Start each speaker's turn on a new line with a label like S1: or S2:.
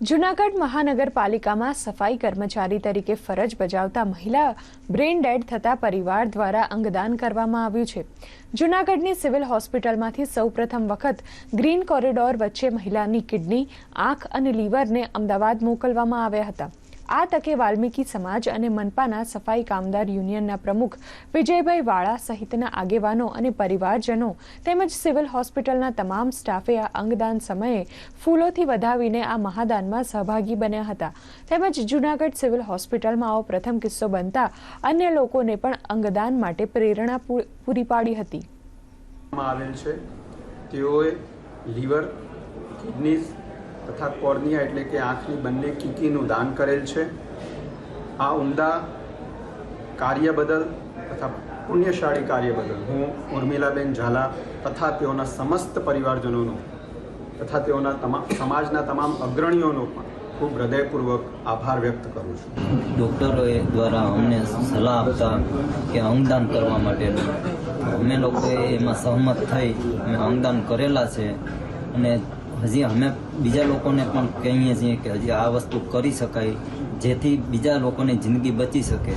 S1: જૂનાગઢ મહાનગરપાલિકામાં સફાઈ કર્મચારી તરીકે ફરજ બજાવતા મહિલા બ્રેઇન ડેડ થતા પરિવાર દ્વારા અંગદાન કરવામાં આવ્યું છે. જૂનાગઢની સિવિલ હોસ્પિટલમાંથી સૌપ્રથમ વખત ગ્રીન કોરિડોર વચ્ચે મહિલાની કિડની, આંખ અને લીવરને અમદાવાદ મોકલવામાં આવ્યા હતા. આ તકે વાલ્મીકી સમાજ અને મનપાના સફાઈ કામદાર યુનિયનના પ્રમુખ વિજયભાઈ વાળા સહિતના આગેવાનો અને પરિવારજનો તેમજ સિવિલ હોસ્પિટલના તમામ સ્ટાફે આ અંગદાન સમયે ફૂલોથી વધાવીને આ મહાદાનમાં સહભાગી બન્યા હતા. તેમજ જૂનાગઢ સિવિલ હોસ્પિટલમાં આવો પ્રથમ કિસ્સો બનતા અન્ય લોકોને પણ અંગદાન માટે પ્રેરણા પૂરી પાડી હતી.
S2: આવેલ છે. તેઓએ લીવર, કિડનીઝ તથા કોર્નિયા એટલે કે આંખની બંને કીકીનું દાન કરેલ છે. આ ઉમદા કાર્ય બદલ તથા પુણ્યશાળી કાર્ય બદલ હું ઉર્મિલાબેન ઝાલા તથા તેઓના સમસ્ત પરિવારજનોનો તથા તેઓના તમામ સમાજના તમામ અગ્રણીઓનો પણ ખૂબ હૃદયપૂર્વક આભાર વ્યક્ત કરું છું.
S3: ડૉક્ટરોએ દ્વારા અમને સલાહ આપતા કે અંગદાન કરવા માટેનું. અમે લોકોએ એમાં સહમત થઈ, અમે અંગદાન કરેલા છે અને હજી અમે બીજા લોકોને પણ કહીએ છીએ કે હજી આ વસ્તુ કરી શકાય, જેથી બીજા લોકોની જિંદગી બચી શકે.